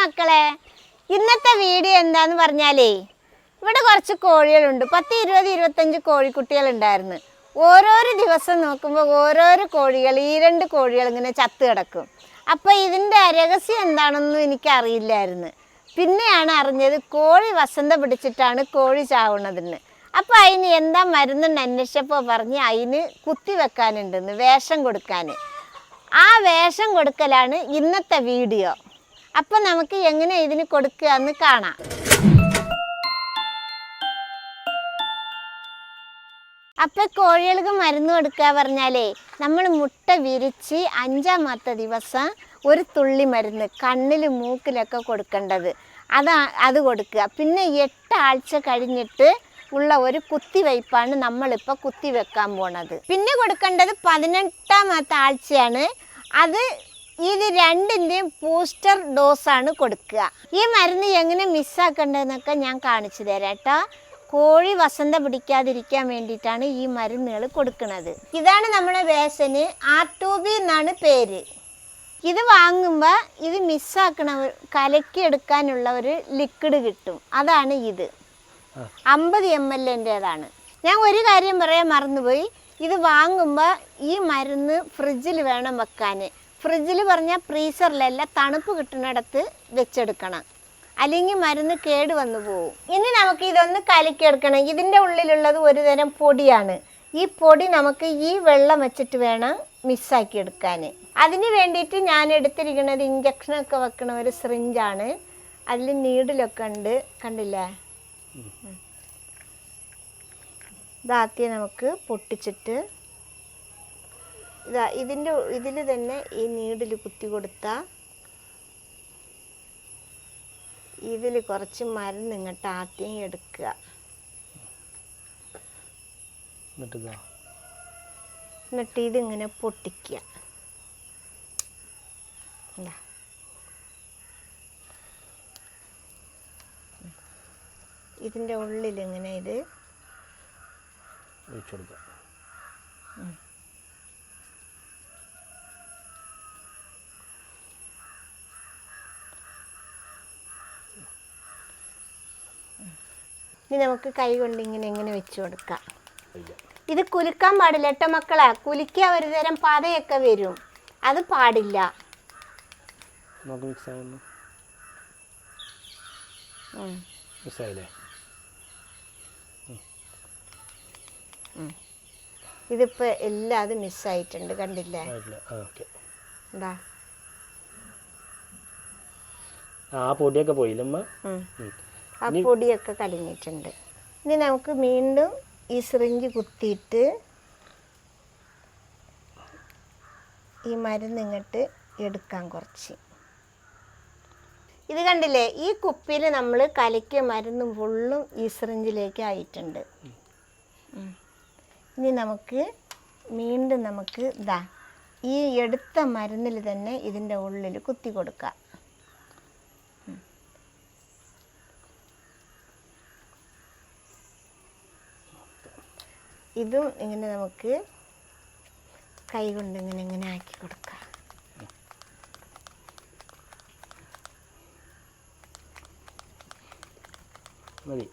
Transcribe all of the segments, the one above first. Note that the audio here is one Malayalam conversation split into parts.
മക്കളെ ഇന്നത്തെ വീഡിയോ എന്താന്ന് പറഞ്ഞാലേ ഇവിടെ കുറച്ച് കോഴികളുണ്ട്. പത്ത് ഇരുപത് ഇരുപത്തഞ്ച് കോഴിക്കുട്ടികൾ ഉണ്ടായിരുന്നു ഓരോരോ ദിവസം നോക്കുമ്പോൾ ഓരോരോ കോഴികൾ ഈ രണ്ട് കോഴികൾ ഇങ്ങനെ ചത്ത് കിടക്കും. അപ്പോൾ ഇതിന്റെ രഹസ്യം എന്താണെന്നും എനിക്കറിയില്ലായിരുന്നു. പിന്നെയാണ് അറിഞ്ഞത് കോഴി വസന്ത പിടിച്ചിട്ടാണ് കോഴി ചാവുന്നതെന്ന്. അപ്പോൾ അതിന് എന്താ മരുന്നെന്ന് അന്വേഷിച്ചപ്പോൾ പറഞ്ഞ് അതിന് കുത്തി വെക്കാനുണ്ടെന്ന് വേഷം കൊടുക്കാൻ ആ വേഷം കൊടുക്കലാണ് ഇന്നത്തെ വീഡിയോ. അപ്പൊ നമുക്ക് എങ്ങനെ ഇതിന് കൊടുക്കുക എന്ന് കാണാം. അപ്പൊ കോഴികൾക്ക് മരുന്ന് കൊടുക്കുക പറഞ്ഞാലേ നമ്മൾ മുട്ട വിരിച്ച് അഞ്ചാമത്തെ ദിവസം ഒരു തുള്ളി മരുന്ന് കണ്ണിലും മൂക്കിലൊക്കെ കൊടുക്കേണ്ടത്. അതാ അത് കൊടുക്കുക. പിന്നെ എട്ടാഴ്ച കഴിഞ്ഞിട്ട് ഉള്ള ഒരു കുത്തിവയ്പ്പാണ് നമ്മളിപ്പോൾ കുത്തിവെക്കാൻ പോണത്. പിന്നെ കൊടുക്കേണ്ടത് പതിനെട്ടാമത്തെ ആഴ്ചയാണ്. അത് ഇത് രണ്ടിന്റെയും ബൂസ്റ്റർ ഡോസാണ് കൊടുക്കുക. ഈ മരുന്ന് എങ്ങനെ മിസ്സാക്കേണ്ടതെന്നൊക്കെ ഞാൻ കാണിച്ചു തരാം കേട്ടോ. കോഴി വസന്ത പിടിക്കാതിരിക്കാൻ വേണ്ടിയിട്ടാണ് ഈ മരുന്നുകൾ കൊടുക്കുന്നത്. ഇതാണ് നമ്മുടെ വേസന് ആർ ടു ബി എന്നാണ് പേര്. ഇത് വാങ്ങുമ്പോൾ ഇത് മിസ്സാക്കണ കലക്കി എടുക്കാനുള്ള ഒരു ലിക്വിഡ് കിട്ടും. അതാണ് ഇത്. അമ്പത് എം എൽ എന്റെതാണ് ഞാൻ ഒരു കാര്യം പറയാൻ മറന്നുപോയി. ഇത് വാങ്ങുമ്പോൾ ഈ മരുന്ന് ഫ്രിഡ്ജിൽ വേണം വെക്കാൻ. ഫ്രിഡ്ജിൽ പറഞ്ഞാൽ ഫ്രീസറിലല്ല തണുപ്പ് കിട്ടുന്നിടത്ത് വെച്ചെടുക്കണം. അല്ലെങ്കിൽ മരുന്ന് കേട് വന്നു പോകും ഇനി നമുക്ക് ഇതൊന്ന് കലക്കിയെടുക്കണം. ഇതിന്റെ ഉള്ളിലുള്ളത് ഒരു തരം പൊടിയാണ്. ഈ പൊടി നമുക്ക് ഈ വെള്ളം വെച്ചിട്ട് വേണം മിക്സാക്കി എടുക്കാൻ. അതിന് വേണ്ടിയിട്ട് ഞാൻ എടുത്തിരിക്കുന്നത് ഇഞ്ചക്ഷനൊക്കെ വെക്കണ ഒരു സിറിഞ്ചാണ് അതിൽ നീഡിലൊക്കെ ഉണ്ട്. കണ്ടില്ലേ? ഇതാദ്യം നമുക്ക് പൊട്ടിച്ചിട്ട് ഇതാ ഇതിന്റെ ഇതിൽ തന്നെ ഈ നീഡിൽ കുത്തി കൊടുത്ത ഇതിൽ കുറച്ച് മരുന്ന് ഇങ്ങോട്ട് ആദ്യം എടുക്കുക. എന്നിട്ട് ഇതാ എന്നിട്ട് ഇതിങ്ങനെ പൊട്ടിക്കുക. ഇതാ. ഇതിന്റെ ഉള്ളിൽ ഇങ്ങനെ ഇത് ഒഴിച്ചു കൊടുക്കാം ഇനി നമുക്ക് കൈ കൊണ്ട് ഇങ്ങനെ എങ്ങനെ വെച്ച് കൊടുക്കാം. ഇത് കുലുക്കാൻ പാടില്ല കേട്ടോ മക്കളെ. കുലുക്കിയ ഒരു തരം പതയൊക്കെ വരും. അത് പാടില്ല. ഇതിപ്പോ എല്ലാ അത് മിസ്സായിട്ടുണ്ട് കണ്ടില്ലേ? എന്താ? ആ പൊടിയൊക്കെ പോയില്ലേ അമ്മ ഉം. ഉം. ആ പൊടിയൊക്കെ കലിഞ്ഞിട്ടുണ്ട് ഇനി നമുക്ക് വീണ്ടും ഈ സിറിഞ്ച് കുത്തിയിട്ട് ഈ മരുന്ന് ഇങ്ങോട്ട് എടുക്കാം കുറച്ച്. ഇത് കണ്ടില്ലേ? ഈ കുപ്പിയിൽ നമ്മൾ കലക്കിയ മരുന്ന് ഫുള്ളും ഈ സിറിഞ്ചിലേക്ക് ആയിട്ടുണ്ട്. ഇനി നമുക്ക് വീണ്ടും നമുക്ക് ഇതാ ഈ എടുത്ത മരുന്നിൽ തന്നെ ഇതിന്റെ ഉള്ളിൽ കുത്തി കൊടുക്കാം. ഇതും ഇങ്ങനെ നമുക്ക് കൈ കൊണ്ട് ഇങ്ങനെ ഇങ്ങനെ ആക്കി കൊടുക്കാം. മതി.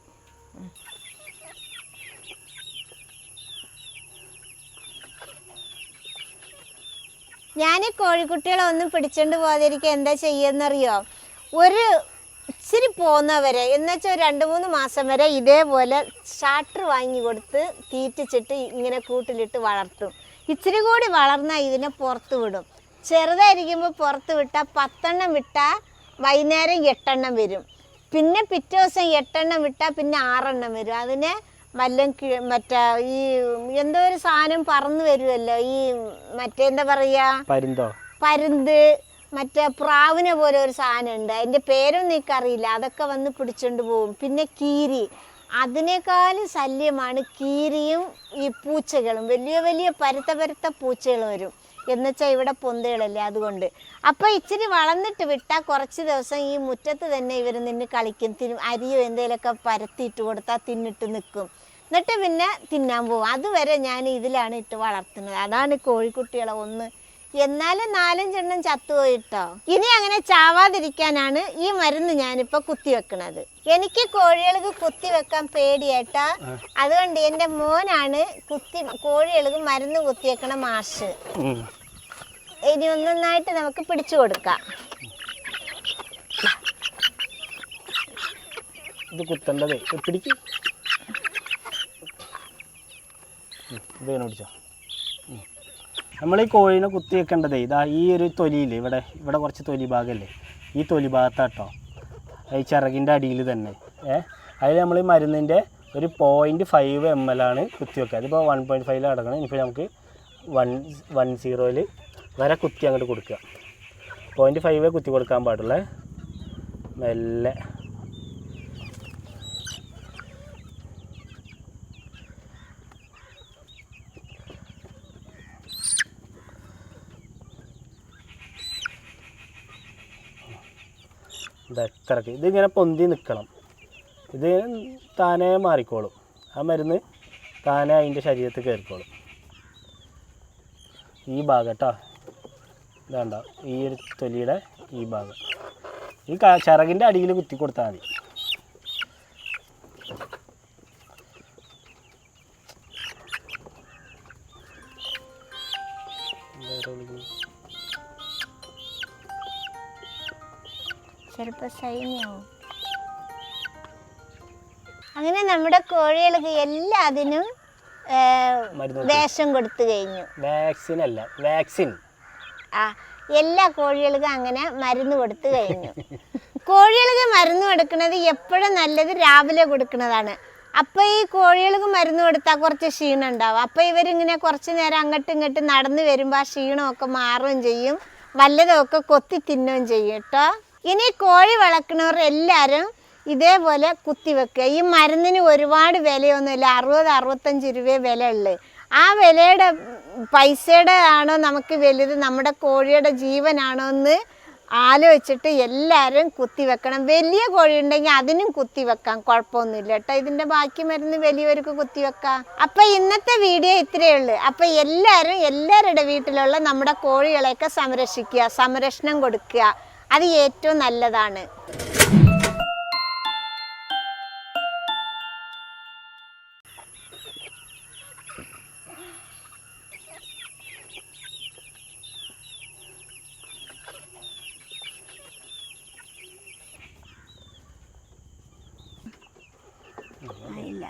ഞാൻ കോഴിക്കുട്ടികളെ ഒന്നും പിടിച്ചോണ്ട് പോകാതിരിക്കുക എന്താ ചെയ്യുന്നറിയോ? ഒരു ഇച്ചിരി പോകുന്നവരെ എന്നുവെച്ചാൽ രണ്ട് മൂന്ന് മാസം വരെ ഇതേപോലെ ഷാട്ടർ വാങ്ങി കൊടുത്ത് തീറ്റിച്ചിട്ട് ഇങ്ങനെ കൂട്ടിലിട്ട് വളർത്തും. ഇച്ചിരി കൂടി വളർന്നാൽ ഇതിനെ പുറത്ത് വിടും. ചെറുതായിരിക്കുമ്പോൾ പുറത്ത് വിട്ടാൽ പത്തെണ്ണം വിട്ടാൽ വൈകുന്നേരം എട്ടെണ്ണം വരും. പിന്നെ പിറ്റേ ദിവസം എട്ടെണ്ണം വിട്ടാൽ പിന്നെ ആറെണ്ണം വരും. അതിനെ വല്ലം മറ്റേ ഈ എന്തോ ഒരു സാധനം പറന്നു വരുമല്ലോ ഈ മറ്റേ എന്താ പറയുക പരുന്തോ? പരുന്ത് മറ്റേ പ്രാവിനെ പോലെ ഒരു സാധനം ഉണ്ട്. അതിന്റെ പേരൊന്നും എനിക്കറിയില്ല. അതൊക്കെ വന്ന് പിടിച്ചോണ്ട് പോകും പിന്നെ കീരി. അതിനേക്കാളും ശല്യമാണ് കീരിയും ഈ പൂച്ചകളും. വലിയ വലിയ പരുത്ത പരുത്ത പൂച്ചകൾ വരും. എന്നുവെച്ചാൽ ഇവിടെ പൊന്തുകളല്ലേ അതുകൊണ്ട്. അപ്പോൾ ഇച്ചിരി വളർന്നിട്ട് വിട്ടാൽ കുറച്ച് ദിവസം ഈ മുറ്റത്ത് തന്നെ ഇവർ നിന്ന് കളിക്കും. തിന് അരിയോ എന്തെങ്കിലുമൊക്കെ പരത്തിയിട്ട് കൊടുത്താൽ തിന്നിട്ട് നിൽക്കും എന്നിട്ട് പിന്നെ തിന്നാൻ പോകും അതുവരെ ഞാൻ ഇതിലാണ് ഇട്ട് വളർത്തുന്നത്. അതാണ് കോഴിക്കുട്ടികളെ ഒന്ന് എന്നാലും നാലഞ്ചെണ്ണം ചത്തുപോയിട്ടോ. ഇനി അങ്ങനെ ചാവാതിരിക്കാനാണ് ഈ മരുന്ന് ഞാനിപ്പോ കുത്തിവെക്കണത് എനിക്ക് കോഴികൾക്ക് കുത്തിവെക്കാൻ പേടിയേട്ടാ. അതുകൊണ്ട് എന്റെ മോനാണ് കുത്തി കോഴികൾക്ക് മരുന്ന് കുത്തിവെക്കണ മാഷ്. ഇനി ഒന്നൊന്നായിട്ട് നമുക്ക് പിടിച്ചു കൊടുക്കാം. ഇത് കുത്തേണ്ടതേ. പിടിക്കും പിടിക്ക്. ഇത് പിടിച്ചോ? നമ്മൾ ഈ കോഴീനെ കുത്തി വെക്കേണ്ടതേ ഇതാ ഈ ഒരു തൊലിയില്ലേ ഇവിടെ ഇവിടെ കുറച്ച് തൊലി ഭാഗമല്ലേ ഈ തൊലി ഭാഗത്താട്ടോ. ഈ ചിറകിന്റെ അടിയിൽ തന്നെ. ഏ? അതിൽ നമ്മൾ മരുന്നിന്റെ ഒരു പോയിന്റ് ഫൈവ് എം എൽ ആണ് കുത്തി വെക്കുക അതിപ്പോൾ വൺ പോയിന്റ് ഫൈവിൽ അടങ്ങണം. ഇനിയിപ്പോൾ നമുക്ക് വൺ വൺ സീറോയിൽ വരെ കുത്തി അങ്ങോട്ട് കൊടുക്കുക. പോയിന്റ് ഫൈവേ കുത്തി കൊടുക്കാൻ പാടുള്ളേ. മെല്ലെ. ഇത് എത്രക്ക് ഇതിങ്ങനെ പൊന്തി നിൽക്കണം ഇത് താനേ മാറിക്കോളും. ആ മരുന്ന് താനേ അതിന്റെ ശരീരത്തിൽ കയറിക്കോളും. ഈ ഭാഗം കേട്ടോ ഈ ഒരു തൊലിയുടെ ഈ ഭാഗം. ഈ ചിറകിന്റെ അടിയിൽ കുത്തി കൊടുത്താൽ മതി. എന്താ ചിലപ്പോൾ അങ്ങനെ നമ്മുടെ കോഴികൾക്ക് മരുന്ന് വേഷം കൊടുത്തു കഴിഞ്ഞു. വാക്സിൻ അല്ല വാക്സിൻ. ആ എല്ലാ കോഴികൾക്കും അങ്ങനെ മരുന്ന് കൊടുത്തു കഴിഞ്ഞു. കോഴികൾക്ക് മരുന്ന് കൊടുക്കുന്നത് എപ്പോഴും നല്ലത് രാവിലെ കൊടുക്കുന്നതാണ്. അപ്പോൾ ഈ കോഴികൾക്ക് മരുന്ന് കൊടുത്താൽ കുറച്ച് ക്ഷീണം ഉണ്ടാവും. അപ്പോൾ ഇവരിങ്ങനെ കുറച്ച് നേരം അങ്ങോട്ടും ഇങ്ങോട്ടും നടന്നു വരുമ്പോൾ ആ ക്ഷീണമൊക്കെ മാറുകയും ചെയ്യും. വല്ലതുമൊക്കെ കൊത്തി തിന്നുകയും ചെയ്യും കേട്ടോ. ഇനി കോഴി വളർക്കുന്നവർ എല്ലാവരും ഇതേപോലെ കുത്തിവെക്കുക ഈ മരുന്നിന് ഒരുപാട് വിലയൊന്നുമില്ല. അറുപത് അറുപത്തഞ്ച് രൂപയെ വില ഉള്ളു ആ വിലയുടെ പൈസയുടെ ആണോ നമുക്ക് വലുത് നമ്മുടെ കോഴിയുടെ ജീവനാണോ എന്ന് ആലോചിച്ചിട്ട് എല്ലാവരും കുത്തിവെക്കണം വലിയ കോഴി ഉണ്ടെങ്കിൽ അതിനും കുത്തിവെക്കാം കുഴപ്പമൊന്നുമില്ല കേട്ടോ. ഇതിന്റെ ബാക്കി മരുന്ന് വലിയവർക്ക് കുത്തിവെക്കാം അപ്പം ഇന്നത്തെ വീഡിയോ ഇത്രയേ ഉള്ളൂ. അപ്പം എല്ലാവരും എല്ലാവരുടെ വീട്ടിലുള്ള നമ്മുടെ കോഴികളെയൊക്കെ സംരക്ഷിക്കുക സംരക്ഷണം കൊടുക്കുക. അത് ഏറ്റവും നല്ലതാണ്. ഇല്ല